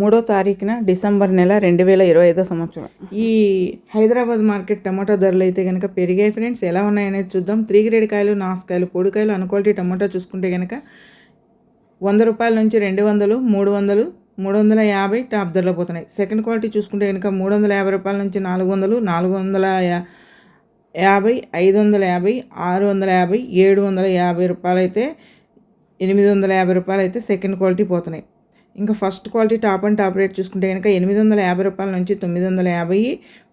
మూడో తారీఖున డిసెంబర్ నెల రెండు వేల ఇరవై ఐదో సంవత్సరం. ఈ హైదరాబాద్ మార్కెట్ టమాటా ధరలు అయితే కనుక పెరిగాయి ఫ్రెండ్స్. ఎలా ఉన్నాయనేది చూద్దాం. త్రీ గ్రేడ్ కాయలు నాసుకాయలు పొడికాయలు అన్క్వాలిటీ టమాటా చూసుకుంటే కనుక వంద రూపాయల నుంచి రెండు వందలు మూడు వందలు మూడు వందల యాభై టాప్ ధరలో పోతున్నాయి. సెకండ్ క్వాలిటీ చూసుకుంటే కనుక మూడు వందల యాభై రూపాయల నుంచి నాలుగు వందలు నాలుగు వందల యాభై ఐదు వందల యాభై ఆరు వందల యాభై ఏడు వందల యాభై రూపాయలు అయితే ఎనిమిది వందల యాభై రూపాయలు అయితే సెకండ్ క్వాలిటీ పోతున్నాయి. ఇంకా first quality top and top rate చూసుకుంటే కనుక ఎనిమిది వందల యాభై రూపాయల నుంచి తొమ్మిది వందల యాభై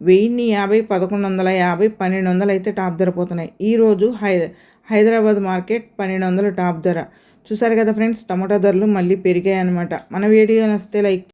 వెయ్యిన్ని యాభై పదకొండు వందల యాభై పన్నెండు వందలు అయితే టాప్ ధర పోతున్నాయి. ఈరోజు హై హైదరాబాద్ మార్కెట్ పన్నెండు వందల టాప్ ధర. చూసారు కదా ఫ్రెండ్స్ టమాటా ధరలు మళ్ళీ పెరిగాయి అనమాట మన వీడియో నచ్చితే లైక్